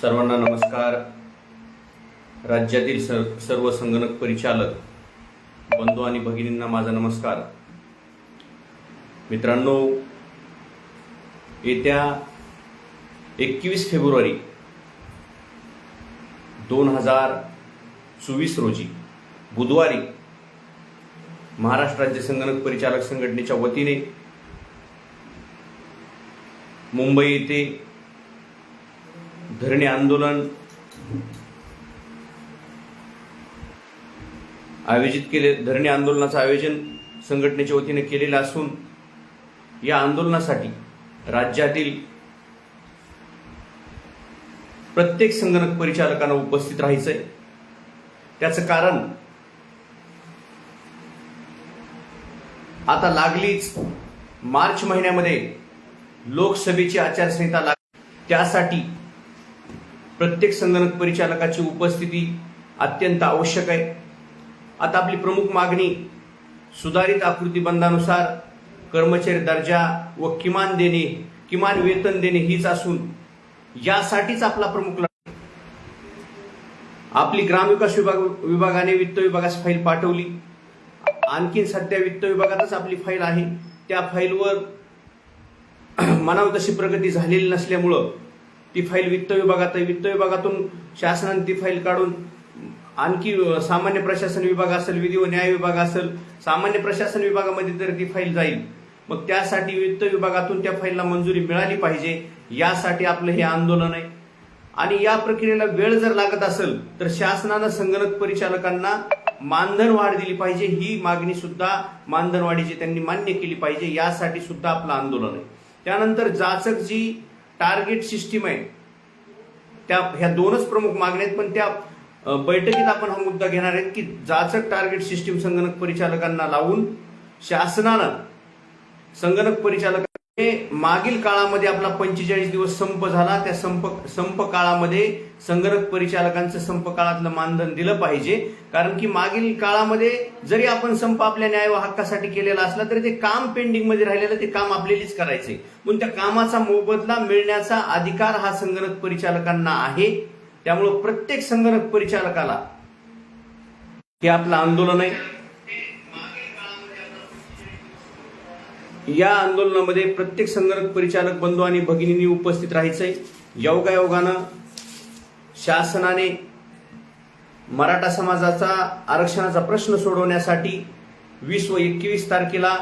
सर्वांना नमस्कार. राज्यातील सर सर्व संगणक परिचालक बंधू आणि भगिनींना माझा नमस्कार. मित्रांनो येत्या एकवीस फेब्रुवारी दोन हजार चोवीस रोजी बुधवारी महाराष्ट्र राज्य संगणक परिचालक संघटनेच्या वतीने मुंबई येथे धरणे आंदोलन आयोजित केले धरणे आंदोलनाचं आयोजन संघटनेच्या वतीने केलेलं असून या आंदोलनासाठी राज्यातील प्रत्येक संगणक परिचालकांना उपस्थित राहायचंय. त्याचं कारण आता लागलीच मार्च महिन्यामध्ये लोकसभेची आचारसंहिता लाग त्यासाठी प्रत्येक संगणक परिचालकाची उपस्थिती अत्यंत आवश्यक आहे. आता आपली प्रमुख मागणी सुधारित आकृतीबंधानुसार कर्मचारी दर्जा व किमान देणे किमान वेतन देणे हीच असून यासाठीच आपला प्रमुख लढा आपली ग्रामविकास विभाग विभागाने वित्त विभागास फाईल पाठवली. आणखी सध्या वित्त विभागातच आपली फाईल आहे. त्या फाईलवर मनाव तशी प्रगती झालेली नसल्यामुळं ती फाईल वित्त विभागात आहे. वित्त विभागातून शासनाने ती फाईल काढून आणखी सामान्य प्रशासन विभाग असेल विधी व न्याय विभाग असेल सामान्य प्रशासन विभागामध्ये तर ती फाईल जाईल. मग त्यासाठी वित्त विभागातून त्या फाईलला मंजुरी मिळाली पाहिजे यासाठी आपलं हे आंदोलन आहे. आणि या प्रक्रियेला वेळ जर लागत असेल तर शासनानं संगणक परिचालकांना मानधन वाढ दिली पाहिजे ही मागणी सुद्धा मानधनवाढीची त्यांनी मान्य केली पाहिजे यासाठी सुद्धा आपलं आंदोलन आहे. त्यानंतर जाचक जी टार्गेट सिस्टीम आहे. त्या ह्या दोनच प्रमुख मागण्या आहेत पण त्या बैठकीत आपण हा मुद्दा घेणार आहेत की जाचक टार्गेट सिस्टीम संगणक परिचालकांना लावून शासनानं संगणक परिचालक मागील काळामध्ये आपला पंचेचाळीस दिवस संप झाला. त्या संप संप काळामध्ये संगणक परिचालकांचं संप काळातलं मानधन दिलं पाहिजे. कारण की मागील काळामध्ये जरी आपण संप आपल्या न्याय व हक्कासाठी केलेला असला तरी ते काम पेंडिंगमध्ये राहिलेलं ते काम आपल्यालाच करायचे. म्हणून त्या कामाचा मोबदला मिळण्याचा अधिकार हा संगणक परिचालकांना आहे. त्यामुळं प्रत्येक संगणक परिचालकाला हे आपलं आंदोलन आहे. या आंदोलनामध्ये प्रत्येक संगणक परिचालक बंधू आणि भगिनींनी उपस्थित राहायचंय. योगायोगानं शासनाने मराठा समाजाचा आरक्षणाचा प्रश्न सोडवण्यासाठी वीस व एकवीस तारखेला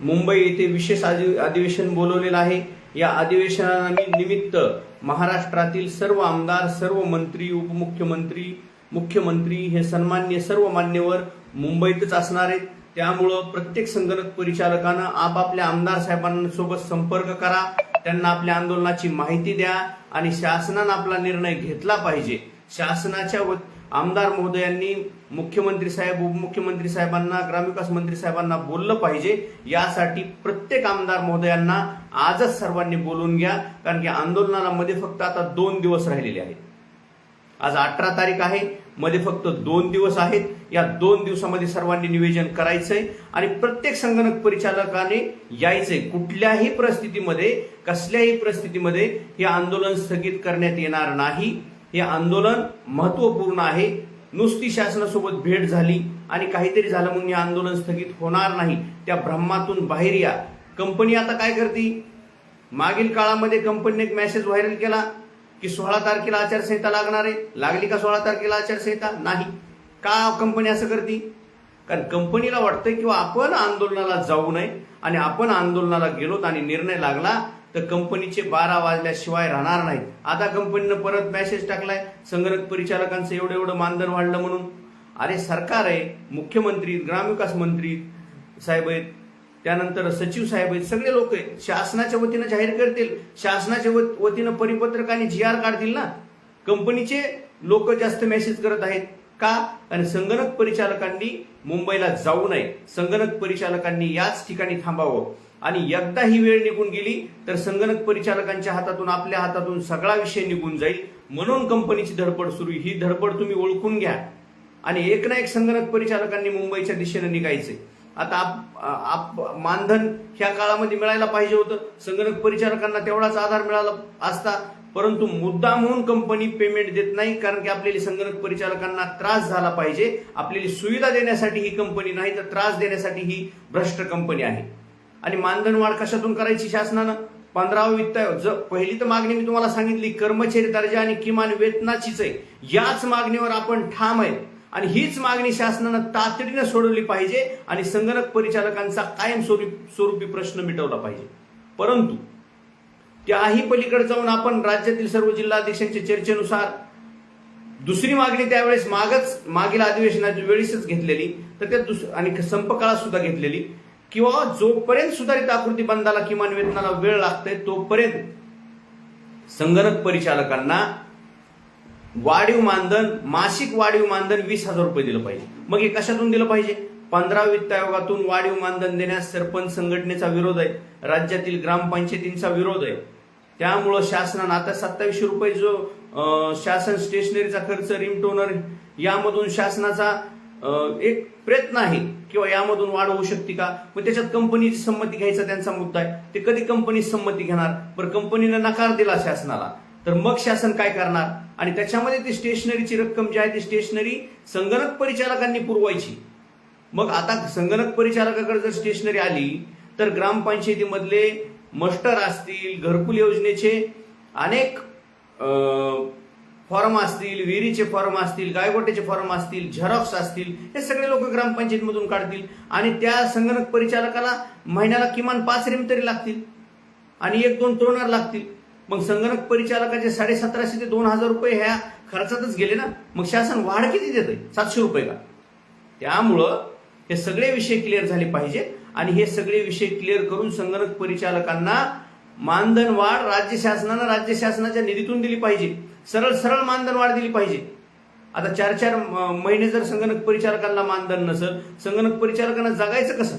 मुंबई येथे विशेष अधि- अधिवेशन बोलवलेलं आहे. या अधिवेशनानिमित्त महाराष्ट्रातील सर्व आमदार सर्व मंत्री उपमुख्यमंत्री मुख्यमंत्री हे सन्मान्य सर्व मान्यवर मुंबईतच असणार आहेत. त्यामुळं प्रत्येक संगणक परिचालकानं आपापल्या आमदार साहेबांसोबत संपर्क करा त्यांना आपल्या आंदोलनाची माहिती द्या आणि शासनानं आपला निर्णय घेतला पाहिजे. शासनाच्या व- आमदार महोदयांनी मुख्यमंत्री साहेब उपमुख्यमंत्री साहेबांना ग्रामविकास मंत्री साहेबांना बोललं पाहिजे. यासाठी प्रत्येक आमदार महोदयांना आजच सर्वांनी बोलून घ्या कारण की आंदोलनामध्ये फक्त आता दोन दिवस राहिलेले आहेत. आज अठरा तारीख आहे मध्ये फक्त दोन दिवस आहेत. या दोन दिवसामध्ये सर्वांनी निवेदन करायचंय. आणि प्रत्येक संगणक परिचालकाने यायचंय कुठल्याही परिस्थितीमध्ये कसल्याही परिस्थितीमध्ये हे आंदोलन स्थगित करण्यात येणार नाही. हे आंदोलन महत्त्वपूर्ण आहे. नुसती शासनासोबत भेट झाली आणि काहीतरी झालं म्हणून हे आंदोलन स्थगित होणार नाही. त्या भ्रमातून बाहेर या. कंपनी आता काय करते? मागील काळामध्ये कंपनीने एक मेसेज व्हायरल केला. की सोळा तारखेला आचारसंहिता लागणार आहे. लागली का सोळा तारखेला आचारसंहिता? नाही. का कंपनी असं करते? कारण कंपनीला वाटतंय किंवा आपण आंदोलनाला जाऊ नये आणि आपण आंदोलनाला गेलोत आणि निर्णय लागला तर कंपनीचे बारा वाजल्याशिवाय राहणार नाहीत. आता कंपनीनं परत मेसेज टाकलाय संगणक परिचालकांचं एवढं एवढं मानधन वाढलं म्हणून. अरे सरकार आहे मुख्यमंत्री ग्रामविकास मंत्री साहेब आहेत त्यानंतर सचिव साहेब आहेत सगळे लोक आहेत. शासनाच्या वतीनं जाहीर करतील. शासनाच्या वतीनं परिपत्रक आणि जी आर काढतील ना? कंपनीचे लोक जास्त मेसेज करत आहेत का? आणि संगणक परिचालकांनी मुंबईला जाऊ नये. संगणक परिचालकांनी याच ठिकाणी थांबावं. आणि एकदा ही वेळ निघून गेली तर संगणक परिचालकांच्या हातातून आपल्या हातातून सगळा विषय निघून जाईल. म्हणून कंपनीची धडपड सुरू. ही धडपड तुम्ही ओळखून घ्या. आणि एक ना एक संगणक परिचालकांनी मुंबईच्या दिशेने निघायचे आता आप, आप मानधन ह्या काळामध्ये मिळायला पाहिजे होतं. संगणक परिचारकांना तेवढाच आधार मिळाला असता. परंतु मुद्दामहून कंपनी पेमेंट देत नाही कारण की आपल्याला संगणक परिचालकांना त्रास झाला पाहिजे. आपल्याला सुविधा देण्यासाठी ही कंपनी नाही तर त्रास देण्यासाठी ही भ्रष्ट कंपनी आहे. आणि मानधन वाढ कशातून करायची शासनानं? पंधरावं वित्त आयोग. पहिली तर मागणी मी तुम्हाला सांगितली कर्मचारी दर्जा आणि किमान वेतनाचीच आहे. याच मागणीवर आपण ठाम आहे आणि हीच मागणी शासनानं तातडीनं सोडवली पाहिजे आणि संगणक परिचालकांचा कायम स्वरूपी प्रश्न मिटवला पाहिजे. परंतु त्याही पलीकडे जाऊन आपण राज्यातील सर्व जिल्हाध्यक्षांच्या चर्चेनुसार दुसरी मागणी त्यावेळेस मागच मागील अधिवेशनाच्या वेळेसच घेतलेली तर त्या दुस आणि संपकाळात सुद्धा घेतलेली किंवा जोपर्यंत सुधारित आकृती बंदाला किमान वेतनाला वेळ लागतोय तोपर्यंत संगणक परिचालकांना वाढीव मानधन मासिक वाढीव मानधन वीस हजार रुपये दिलं पाहिजे. मग हे कशातून दिलं पाहिजे? पंधरा वित्त आयोगातून वाढीव मानधन देण्यास सरपंच संघटनेचा विरोध आहे. राज्यातील ग्रामपंचायतींचा विरोध आहे. त्यामुळं शासनानं आता सत्तावीसशे रुपये जो शासन स्टेशनरीचा खर्च रिमटोनर यामधून शासनाचा एक प्रयत्न आहे किंवा यामधून वाढ होऊ शकते का? मग त्याच्यात कंपनीची संमती घ्यायचा त्यांचा मुद्दा आहे. ते कधी कंपनी संमती घेणार? पण कंपनीनं नकार दिला शासनाला. तर मग शासन काय करणार? आणि त्याच्यामध्ये ती स्टेशनरीची रक्कम जी आहे ती स्टेशनरी संगणक परिचालकांनी पुरवायची. मग आता संगणक परिचालकाकडे जर स्टेशनरी आली तर ग्रामपंचायतीमधले मस्टर असतील घरकुल योजनेचे अनेक फॉर्म असतील विहिरीचे फॉर्म असतील गायगोट्याचे फॉर्म असतील झेरॉक्स असतील हे सगळे लोक ग्रामपंचायतीमधून काढतील. आणि त्या संगणक परिचालकाला महिन्याला किमान पाच रिम तरी लागतील. आणि एक दोन टोनर लागतील. मग संगणक परिचालकाचे साडे सतराशे ते दोन हजार रुपये ह्या खर्चातच गेले ना? मग शासन वाढ किती देते सातशे रुपये का? त्यामुळं हे सगळे विषय क्लिअर झाले पाहिजे आणि हे सगळे विषय क्लिअर करून संगणक परिचालकांना मानधन वाढ राज्य शासनानं राज्य शासनाच्या निधीतून दिली पाहिजे. सरळ सरळ मानधन वाढ दिली पाहिजे. आता चार चार म- महिने जर संगणक परिचालकांना मानधन नसेल संगणक परिचालकांना जगायचं कसं?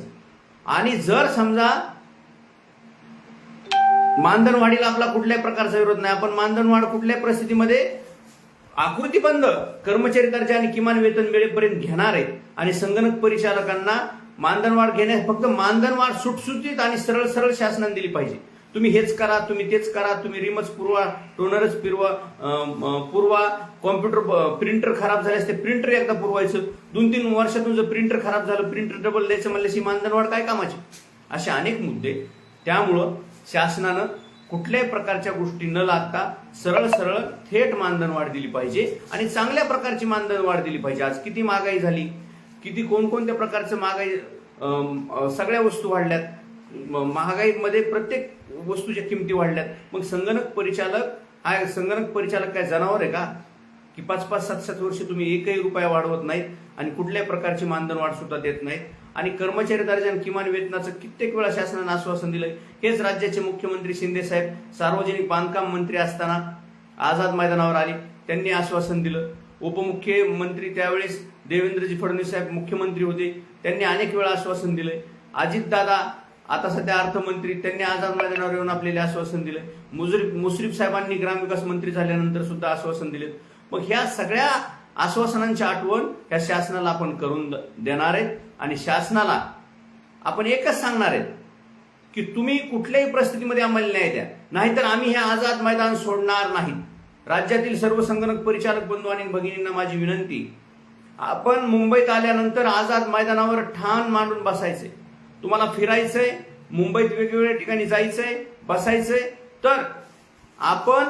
आणि जर समजा मानधन वाढीला आपला कुठल्याही प्रकारचा विरोध नाही. आपण मानधन वाढ कुठल्याही परिस्थितीमध्ये आकृतीबंद कर्मचारी दर्जा आणि किमान वेतन वेळेपर्यंत घेणार आहेत आणि संगणक परिचालकांना मानधन वाढ घेण्यास फक्त मानधन वाढ सुटसुटीत आणि सरळ सरळ शासनाने दिली पाहिजे. तुम्ही हेच करा तुम्ही तेच करा तुम्ही रिमच पुरवा टोनरच पिरवा पुरवा कॉम्प्युटर प्रिंटर खराब झाल्यास ते प्रिंटर एकदा पुरवायचं. दोन तीन वर्षातून जर प्रिंटर खराब झालं प्रिंटर डबल द्यायचं म्हणल्याशी मानधन वाढ काय कामाची? असे अनेक मुद्दे. त्यामुळं शासनानं कुठल्याही प्रकारच्या गोष्टी न लागता सरळ सरळ थेट मानधन वाढ दिली पाहिजे आणि चांगल्या प्रकारची मानधन वाढ दिली पाहिजे. आज किती महागाई झाली? किती कोणकोणत्या प्रकारचं महागाई सगळ्या वस्तू वाढल्यात? म- महागाईमध्ये प्रत्येक वस्तूच्या किमती वाढल्यात. मग संगणक परिचालक हा संगणक परिचालक काय जनावर आहे का? की पाच पाच सात सात वर्ष तुम्ही एकही रुपया वाढवत नाहीत आणि कुठल्याही प्रकारची मानधन वाढ सुद्धा देत नाहीत. आणि कर्मचारी दर्जा किमान वेतनाचं कित्येक वेळा शासनानं आश्वासन दिलंय. हेच राज्याचे मुख्यमंत्री शिंदे साहेब सार्वजनिक बांधकाम मंत्री असताना आझाद मैदानावर आले. त्यांनी आश्वासन दिलं. उपमुख्यमंत्री त्यावेळेस देवेंद्रजी फडणवीस साहेब मुख्यमंत्री होते. त्यांनी अनेक वेळा आश्वासन दिलंय. अजितदादा आता सध्या अर्थमंत्री त्यांनी आझाद मैदानावर येऊन आपल्याला आश्वासन दिलंय. मुजरीफ मुश्रीफ साहेबांनी ग्रामविकास मंत्री झाल्यानंतर सुद्धा आश्वासन दिले मग ह्या सगळ्या आश्वासनांची आठवण ह्या शासनाला आपण करून द- देणार आहेत. आणि शासनाला आपण एकच सांगणार आहेत की तुम्ही कुठल्याही परिस्थितीमध्ये आम्हाला न्याय द्या. नाहीतर आम्ही हे आझाद मैदान सोडणार नाही. राज्यातील सर्व संगणक परिचालक बंधू आणि भगिनींना माझी विनंती आपण मुंबईत आल्यानंतर आझाद मैदानावर ठाण मांडून बसायचंय. तुम्हाला फिरायचंय मुंबईत वेगवेगळ्या ठिकाणी जायचंय बसायचंय. तर आपण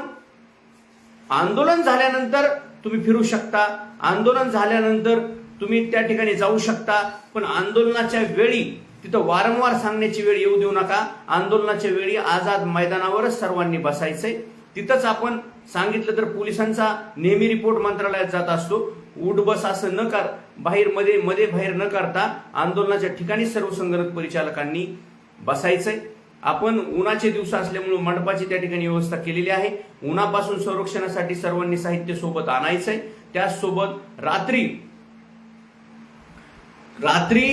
आंदोलन झाल्यानंतर तुम्ही फिरू शकता. आंदोलन झाल्यानंतर तुम्ही त्या ठिकाणी जाऊ शकता पण आंदोलनाच्या वेळी तिथं वारंवार सांगण्याची वेळ येऊ देऊ नका. आंदोलनाच्या वेळी आझाद मैदानावरच सर्वांनी बसायचंय. तिथंच आपण सांगितलं तर पोलिसांचा नेहमी रिपोर्ट मंत्रालयात जात असतो. उठ बस असं न कर बाहेर मध्ये मध्ये बाहेर न करता आंदोलनाच्या ठिकाणी सर्व संगणक परिचालकांनी बसायचंय. आपण उन्हाचे दिवस असल्यामुळे मंडपाची त्या ठिकाणी व्यवस्था केलेली आहे. उन्हापासून संरक्षणासाठी सर्वांनी साहित्य सोबत आणायचंय. त्याचसोबत रात्री रात्री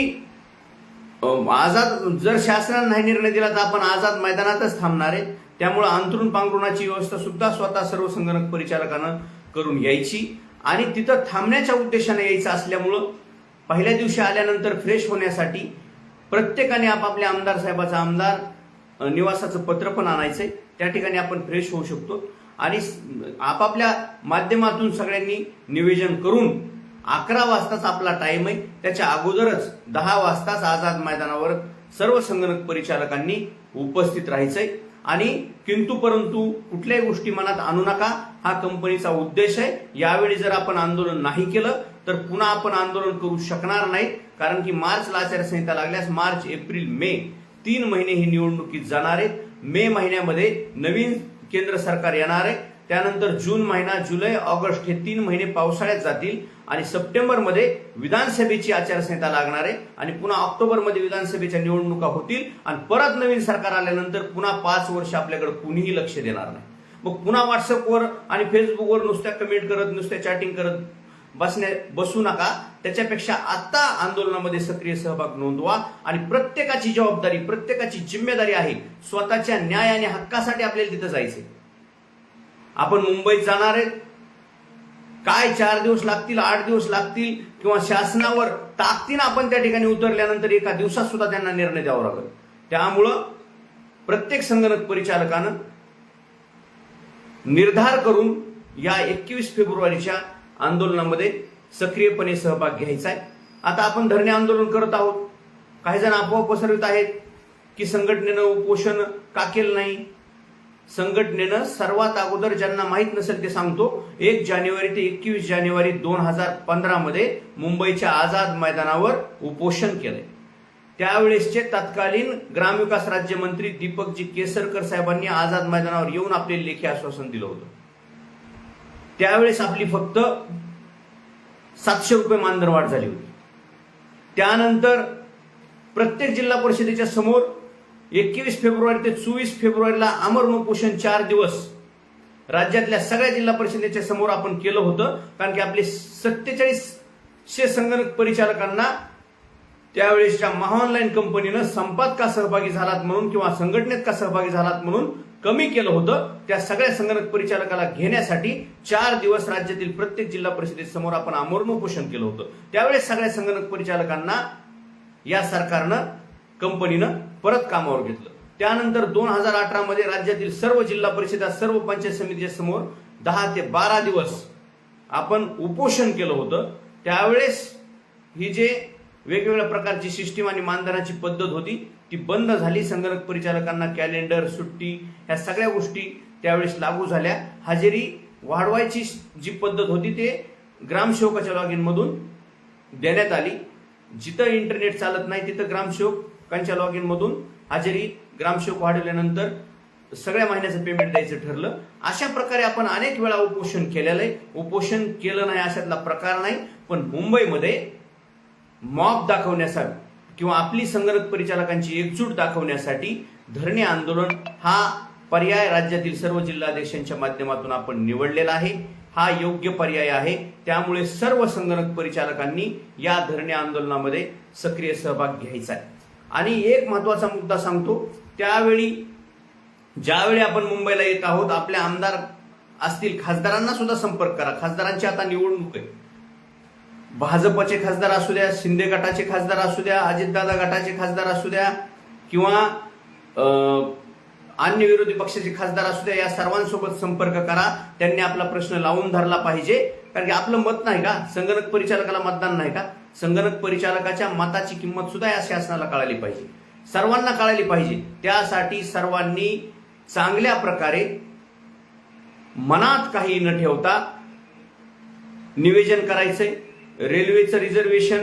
आझाद जर शासनानं नाही निर्णय दिला तर आपण आझाद मैदानातच थांबणार आहे. त्यामुळे अंतरून पांघरुणाची व्यवस्था सुद्धा स्वतः सर्व संगणक परिचालकानं करून यायची आणि तिथं थांबण्याच्या उद्देशाने यायचं असल्यामुळं पहिल्या दिवशी आल्यानंतर फ्रेश होण्यासाठी प्रत्येकाने आपापल्या आमदार साहेबाचा आमदार निवासाचं पत्र पण आणायचंय. त्या ठिकाणी आपण फ्रेश होऊ शकतो. आणि आपापल्या माध्यमातून सगळ्यांनी निवेदन करून अकरा वाजताच आपला टाइम आहे. त्याच्या अगोदरच दहा वाजताच आझाद मैदानावर सर्व संगणक परिचालकांनी उपस्थित राहायचंय. आणि किंतु परंतु कुठल्याही गोष्टी मनात आणू नका. हा कंपनीचा उद्देश आहे. यावेळी जर आपण आंदोलन नाही केलं तर पुन्हा आपण आंदोलन करू शकणार नाही. कारण की मार्चला आचारसंहिता लागल्यास मार्च एप्रिल मे तीन महिने ही निवडणुकीत जाणार आहेत. मे महिन्यामध्ये नवीन केंद्र सरकार येणार आहे. त्यानंतर जून महिना जुलै ऑगस्ट हे तीन महिने पावसाळ्यात जातील आणि सप्टेंबरमध्ये विधानसभेची आचारसंहिता लागणार आहे आणि पुन्हा ऑक्टोबरमध्ये विधानसभेच्या निवडणुका होतील आणि परत नवीन सरकार आल्यानंतर पुन्हा पाच वर्ष आपल्याकडे कुणीही लक्ष देणार नाही. मग पुन्हा व्हॉट्सअपवर आणि फेसबुकवर नुसत्या कमेंट करत नुसत्या चॅटिंग करत बसण्या बसू नका. त्याच्यापेक्षा आता आंदोलनामध्ये सक्रिय सहभाग नोंदवा आणि प्रत्येकाची जबाबदारी प्रत्येकाची जिम्मेदारी आहे स्वतःच्या न्याय आणि हक्कासाठी आपल्याला तिथं जायचे आपण मुंबईत जाणार आहेत. काय चार दिवस लागतील आठ दिवस लागतील किंवा शासनावर ताकदीनं आपण त्या ठिकाणी उतरल्यानंतर एका दिवसात सुद्धा त्यांना निर्णय द्यावा लागेल. त्यामुळं प्रत्येक संगणक परिचालकानं निर्धार करून या एकवीस फेब्रुवारीच्या आंदोलनामध्ये सक्रियपणे सहभाग घ्यायचा आहे. आता आपण धरणे आंदोलन करत आहोत. काही जण अफवा पसरवित आहेत की संघटनेनं उपोषण का केलं नाही? संघटनेनं सर्वात अगोदर ज्यांना माहीत नसेल ते सांगतो एक जानेवारी ते एकवीस जानेवारी दोन हजार पंधरामध्ये मुंबईच्या आझाद मैदानावर उपोषण केलंय. त्यावेळेसचे तत्कालीन ग्रामविकास राज्यमंत्री दीपकजी केसरकर साहेबांनी आझाद मैदानावर येऊन आपले लेखी आश्वासन दिलं होतं. त्यावेळेस आपली फक्त सातशे रुपये मानधनवाढ झाली होती. त्यानंतर प्रत्येक जिल्हा परिषदेच्या समोर एकवीस फेब्रुवारी ते चोवीस फेब्रुवारीला आमरण उपोषण चार दिवस राज्यातल्या सगळ्या जिल्हा परिषदेच्या समोर आपण केलं होतं. कारण की आपले सत्तेचाळीसशे संगणक परिचालकांना त्यावेळेसच्या महाऑनलाईन कंपनीनं संपात का सहभागी झालात म्हणून किंवा संघटनेत का सहभागी झालात म्हणून कमी केलं होतं. त्या सगळ्या संगणक परिचालकाला घेण्यासाठी चार दिवस राज्यातील प्रत्येक जिल्हा परिषदेसमोर आपण आमरण उपोषण केलं होतं. त्यावेळेस सगळ्या संगणक परिचालकांना या सरकारनं कंपनीनं परत कामावर घेतलं. त्यानंतर दोन हजार अठरा मध्ये राज्यातील सर्व जिल्हा परिषदा सर्व पंचायत समितीच्या समोर दहा ते बारा दिवस आपण उपोषण केलं होतं. त्यावेळेस ही जे वेगवेगळ्या प्रकारची सिस्टीम आणि मानधनाची पद्धत होती ती बंद झाली. संगणक परिचालकांना कॅलेंडर सुट्टी ह्या सगळ्या गोष्टी त्यावेळेस लागू झाल्या. हजेरी वाढवायची जी पद्धत होती ते ग्रामसेवकाच्या लॉग इन मधून देण्यात आली. जिथं इंटरनेट चालत नाही तिथं ग्रामसेवक ग्रामसेवकांच्या लॉग इन मधून हजेरी ग्रामसेवक वाढवल्यानंतर सगळ्या महिन्याचं पेमेंट द्यायचं ठरलं. अशा प्रकारे आपण अनेक वेळा उपोषण केलेलं आहे. उपोषण केलं नाही अशातला प्रकार नाही. पण मुंबईमध्ये मॉब दाखवण्यासाठी किंवा आपली संगणक परिचालकांची एकजूट दाखवण्यासाठी धरणे आंदोलन हा पर्याय राज्यातील सर्व जिल्हाध्यक्षांच्या माध्यमातून आपण निवडलेला आहे. हा योग्य पर्याय आहे. त्यामुळे सर्व संगणक परिचालकांनी या धरणे आंदोलनामध्ये सक्रिय सहभाग घ्यायचा आहे. आणि एक महत्त्वाचा मुद्दा सांगतो त्यावेळी ज्यावेळी आपण मुंबईला येत आहोत आपले आमदार असतील खासदारांना सुद्धा संपर्क करा. खासदारांची आता निवडणूक आहे. भाजपचे खासदार असू द्या शिंदे गटाचे खासदार असू द्या अजितदादा गटाचे खासदार असू द्या किंवा अन्य विरोधी पक्षाचे खासदार असू द्या या सर्वांसोबत संपर्क करा. त्यांनी आपला प्रश्न लावून धरला पाहिजे. कारण की आपलं मत नाही का? संगणक परिचालकाला मतदान नाही का? संगणक परिचालकाच्या मताची किंमत सुद्धा या शासनाला कळाली पाहिजे. सर्वांना कळाली पाहिजे. त्यासाठी सर्वांनी चांगल्या प्रकारे मनात काही न ठेवता निवेदन करायचंय. रेल्वेचं रिझर्वेशन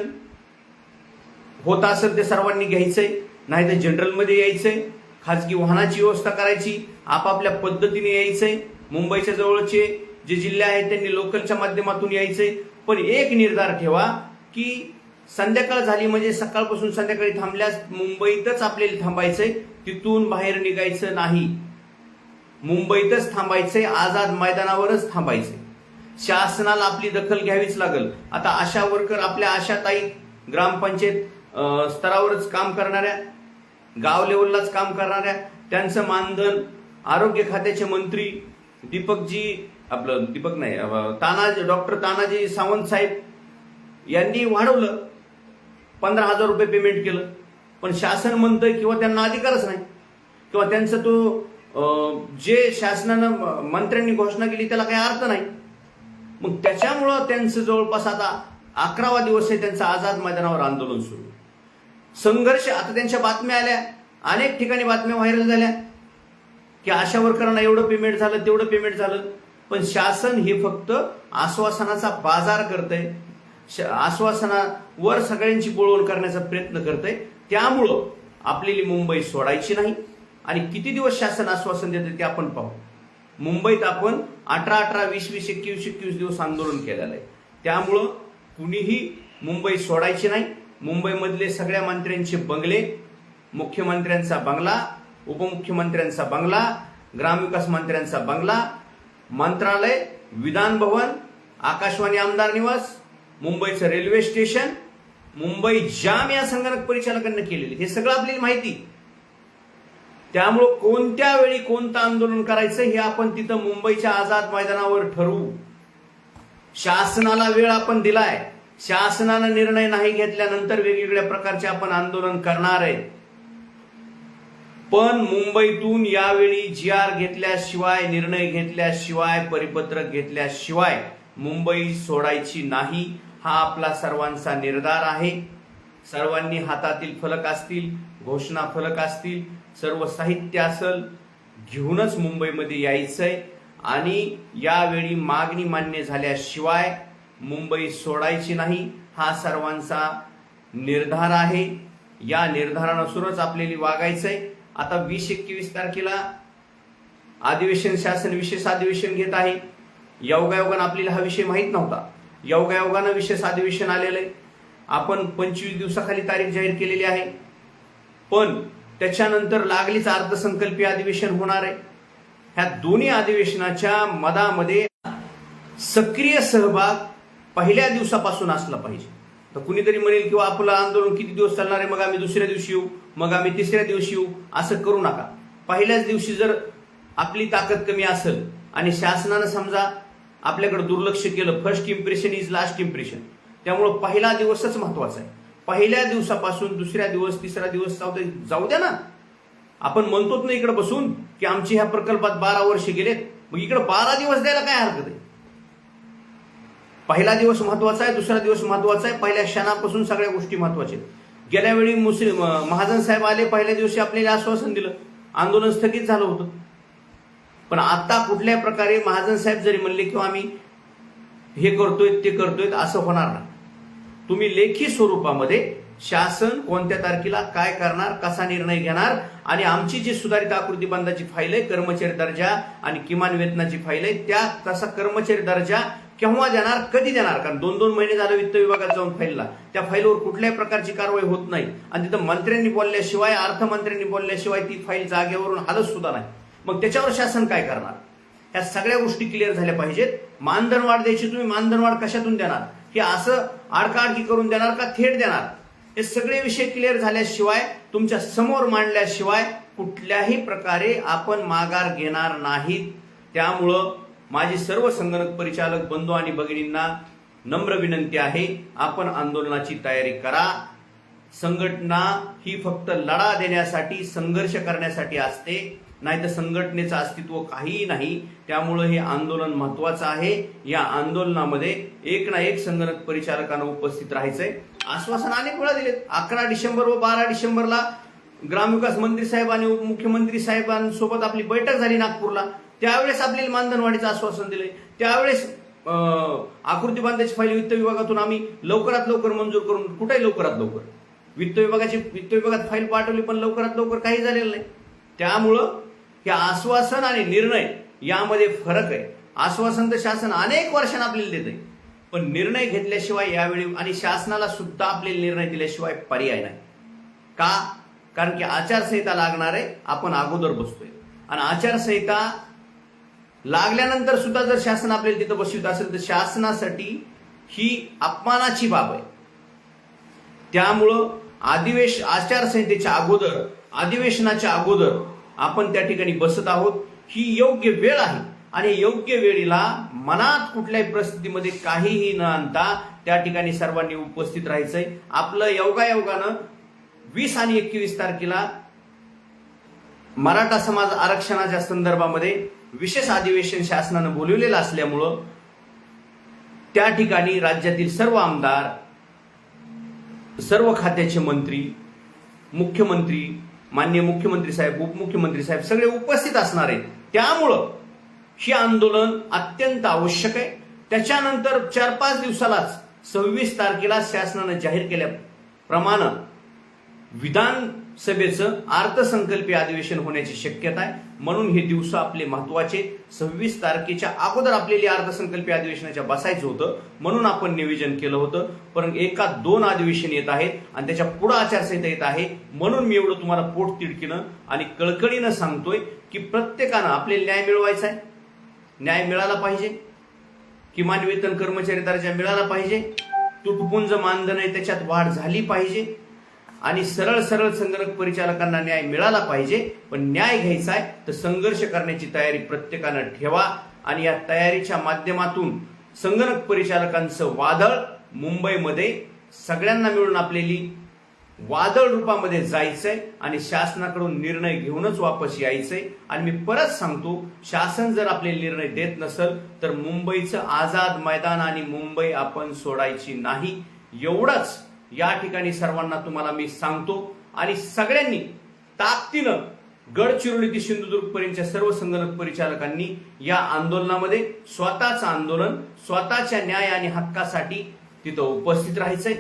होत असेल ते सर्वांनी घ्यायचंय. नाही तर जनरलमध्ये यायचंय. खाजगी वाहनाची व्यवस्था करायची. आपापल्या पद्धतीने यायचंय. मुंबईच्या जवळचे जे जिल्हे आहेत त्यांनी लोकलच्या माध्यमातून यायचंय. पण एक निर्धार ठेवा. की संध्याकाळ झाली म्हणजे सकाळपासून संध्याकाळी थांबल्यास मुंबईतच आपल्याला थांबायचंय तिथून बाहेर निघायचं नाही. मुंबईतच थांबायचंय आझाद मैदानावरच थांबायचंय. शासनाला आपली दखल घ्यावीच लागल. आता आशा वर्कर आपल्या आशाताई ग्रामपंचायत स्तरावरच काम करणाऱ्या गाव लेवललाच काम करणाऱ्या त्यांचं मानधन आरोग्य खात्याचे मंत्री दीपकजी आपलं दीपक नाही तानाजी डॉक्टर तानाजी सावंत साहेब यांनी वाढवलं. पंधरा हजार रुपये पेमेंट केलं. पण शासन म्हणतंय किंवा त्यांना अधिकारच नाही. किंवा त्यांचं तो जे शासनानं म- मंत्र्यांनी घोषणा केली त्याला काही अर्थ नाही. मग त्याच्यामुळं त्यांचं जवळपास आता अकरावा दिवस आहे त्यांचं आझाद मैदानावर आंदोलन सुरू. संघर्ष आता त्यांच्या बातम्या आल्या. अनेक ठिकाणी बातम्या व्हायरल झाल्या. की आशा वर्करांना एवढं पेमेंट झालं तेवढं पेमेंट झालं. पण शासन हे फक्त आश्वासनाचा बाजार करतंय. आहे आश्वासनावर सगळ्यांची बोळवण करण्याचा प्रयत्न करतंय. त्यामुळं आपल्याली मुंबई सोडायची नाही. आणि किती दिवस शासन आश्वासन देते ते आपण पाहू. मुंबईत आपण अठरा अठरा वीस वीस एकवीस एकवीस दिवस आंदोलन केलेलं आहे. त्यामुळं कुणीही मुंबई सोडायची नाही. मुंबईमधले सगळ्या मंत्र्यांचे बंगले मुख्यमंत्र्यांचा बंगला उपमुख्यमंत्र्यांचा बंगला ग्रामविकास मंत्र्यांचा बंगला मंत्रालय विधान भवन आकाशवाणी आमदार निवास मुंबईचं रेल्वे स्टेशन मुंबई जाम या संगणक परिचालकांनी केलेली. हे सगळं आपल्याला माहिती. त्यामुळं कोणत्या वेळी कोणतं आंदोलन करायचं हे आपण तिथं मुंबईच्या आझाद मैदानावर ठरवू. शासनाला वेळ आपण दिलाय. शासनानं निर्णय नाही घेतल्यानंतर वेगवेगळ्या प्रकारचे आपण आंदोलन करणार आहे. पण मुंबईतून यावेळी जी आर घेतल्याशिवाय निर्णय घेतल्याशिवाय परिपत्रक घेतल्याशिवाय मुंबई सोडायची नाही. हा आपला सर्वांचा निर्धार आहे. सर्वांनी हातातील फलक असतील घोषणा फलक असतील सर्व साहित्य असेल घेऊनच मुंबईमध्ये यायचं आहे आणि यावेळी मागणी मान्य झाल्याशिवाय मुंबई सोडायची नाही हा सर्वांचा निर्धार आहे. या निर्धारानुसारच आपल्याला वागायचं आहे आता वीस एकवीस तारखेला अधिवेशन शासन विशेष अधिवेशन घेत आहे. योगायोगानं आपल्याला हा विषय माहीत नव्हता. योगायोगानं विशेष अधिवेशन आलेलं आहे आपण पंचवीस दिवसाखाली तारीख जाहीर केलेली आहे. पण त्याच्यानंतर लागलीच अर्थसंकल्पीय अधिवेशन होणार आहे. ह्या दोन्ही अधिवेशनाच्या मधामध्ये सक्रिय सहभाग पहिल्या दिवसापासून असला पाहिजे. तर कुणीतरी म्हणेल किंवा आपलं आंदोलन किती दिवस चालणार आहे? मग आम्ही दुसऱ्या दिवशी येऊ. मग आम्ही तिसऱ्या दिवशी येऊ. असं करू नका. पहिल्याच दिवशी जर आपली ताकद कमी असेल आणि शासनानं समजा आपल्याकडे दुर्लक्ष केलं. First impression is last impression त्यामुळं पहिला दिवसच महत्त्वाचा आहे. पहिल्या दिवसापासून दुसऱ्या दिवस तिसरा दिवस चौथा जाऊ द्या ना. आपण म्हणतोच ना इकडे बसून की आमची ह्या प्रकल्पात बारा वर्ष गेलेत. मग इकडे बारा दिवस द्यायला काय हरकत आहे? पहिला दिवस महत्त्वाचा आहे दुसरा दिवस महत्त्वाचा आहे. पहिल्या क्षणापासून सगळ्या गोष्टी महत्त्वाच्या आहेत. गेल्या वेळी मुस्लिम महाजन साहेब आले पहिल्या दिवशी आपल्याला आश्वासन दिलं. आंदोलन स्थगित झालं होतं. पण आता कुठल्या प्रकारे महाजन साहेब जरी म्हणले किंवा आम्ही हे करतोय ते करतोय असं होणार नाही. तुम्ही लेखी स्वरूपामध्ये शासन कोणत्या तारखेला काय करणार कसा निर्णय घेणार आणि आमची जी सुधारित आकृती बंधाची फाईल आहे कर्मचारी दर्जा आणि किमान वेतनाची फाईल आहे त्या तसा कर्मचारी दर्जा केव्हा देणार कधी देणार? कारण दोन दोन महिने झाले वित्त विभागात जाऊन फाईलला त्या फाईलवर कुठल्याही प्रकारची कारवाई होत नाही. आणि तिथं मंत्र्यांनी बोलल्याशिवाय अर्थमंत्र्यांनी बोलल्याशिवाय ती फाईल जागेवरून हालत सुद्धा नाही. मग त्याच्यावर शासन काय करणार? या सगळ्या गोष्टी क्लिअर झाल्या पाहिजेत. मानधनवाढ द्यायची तुम्ही मानधनवाढ कशातून देणार? हे असं आडकाडकी करून देणार का थेट देणार? हे सगळे विषय क्लिअर झाल्याशिवाय तुमच्यासमोर मांडल्याशिवाय कुठल्याही प्रकारे आपण माघार घेणार नाहीत. त्यामुळं माझी सर्व संगणक परिचालक बंधू आणि भगिनींना नम्र विनंती आहे आपण आंदोलनाची तयारी करा. संघटना ही फक्त लढा देण्यासाठी संघर्ष करण्यासाठी असते. नाही तर संघटनेचं अस्तित्व काहीही नाही. त्यामुळं हे आंदोलन महत्वाचं आहे. या आंदोलनामध्ये एक ना एक संगणक परिचालकांना उपस्थित राहायचंय. आश्वासन अनेक वेळा दिलेत. अकरा डिसेंबर व बारा डिसेंबरला ग्रामविकास मंत्री साहेब आणि उपमुख्यमंत्री साहेबांसोबत आपली बैठक झाली नागपूरला. त्यावेळेस आपल्याला मानधनवाढीचं आश्वासन दिलंय. त्यावेळेस आकृती बांधायची फाईल वित्त विभागातून आम्ही लवकरात लवकर मंजूर करून कुठेही लवकरात लवकर. वित्त विभागाची वित्त विभागात फाईल पाठवली पण लवकरात लवकर काही झालेलं नाही. त्यामुळं हे आश्वासन आणि निर्णय यामध्ये फरक आहे. आश्वासन तर शासन अनेक वर्षांना आपल्याला देत आहे पण निर्णय घेतल्याशिवाय यावेळी आणि शासनाला सुद्धा आपल्याला निर्णय दिल्याशिवाय पर्याय नाही. का? कारण की आचारसंहिता लागणार आहे आपण अगोदर बसतोय. आणि आचारसंहिता लागल्यानंतर सुद्धा जर शासन आपल्याला तिथं बसवित असेल तर शासनासाठी ही अपमानाची बाब आहे. त्यामुळं अधिवेश आचारसंहितेच्या अगोदर अधिवेशनाच्या अगोदर आपण त्या ठिकाणी बसत आहोत. ही योग्य वेळ आहे. आणि योग्य वेळेला मनात कुठल्याही परिस्थितीमध्ये काहीही न आणता त्या ठिकाणी सर्वांनी उपस्थित राहायचंय. आपलं योगायोगानं वीस आणि एकवीस तारखेला मराठा समाज आरक्षणाच्या संदर्भामध्ये विशेष अधिवेशन शासनानं बोलवलेलं असल्यामुळं त्या ठिकाणी राज्यातील सर्व आमदार सर्व खात्याचे मंत्री मुख्यमंत्री माननीय मुख्यमंत्री साहेब उपमुख्यमंत्री साहेब सगळे उपस्थित असणार आहेत. त्यामुळं हे आंदोलन अत्यंत आवश्यक आहे. त्याच्यानंतर चार पाच दिवसालाच सव्वीस तारखेला शासनानं जाहीर केल्याप्रमाणे सभेचं अर्थसंकल्पीय अधिवेशन होण्याची शक्यता आहे. म्हणून हे दिवस आपले महत्त्वाचे. सव्वीस तारखेच्या अगोदर आपल्याला अर्थसंकल्पीय अधिवेशनाच्या बसायचं होतं. म्हणून आपण नियोजन केलं होतं. पण एका दोन अधिवेशन येत आहेत आणि त्याच्या पुढे आचारसंहिता येत आहे. म्हणून मी एवढं तुम्हाला पोट तिडकीनं आणि कळकळीनं सांगतोय की प्रत्येकानं आपले न्याय मिळवायचा आहे. न्याय मिळाला पाहिजे. किमान वेतन कर्मचारी दर्जा मिळाला पाहिजे. तुटपुंज मानधन आहे त्याच्यात वाढ झाली पाहिजे. आणि सरळ सरळ संगणक परिचालकांना न्याय मिळाला पाहिजे पण न्याय घ्यायचा आहे तर संघर्ष करण्याची तयारी प्रत्येकानं ठेवा. आणि या तयारीच्या माध्यमातून संगणक परिचालकांचं वादळ मुंबईमध्ये सगळ्यांना मिळून आपलेली वादळ रूपामध्ये जायचंय आणि शासनाकडून निर्णय घेऊनच वापस यायचंय. आणि मी परत सांगतो शासन जर आपले निर्णय देत नसेल तर मुंबईचं आझाद मैदान आणि मुंबई आपण सोडायची नाही. एवढंच या ठिकाणी सर्वांना तुम्हाला मी सांगतो. आणि सगळ्यांनी ताकदीनं गडचिरोली ते सिंधुदुर्गपर्यंतच्या सर्व संगणक परिचालकांनी या आंदोलनामध्ये स्वतःचं आंदोलन स्वतःच्या न्याय आणि हक्कासाठी तिथं उपस्थित राहायचंय.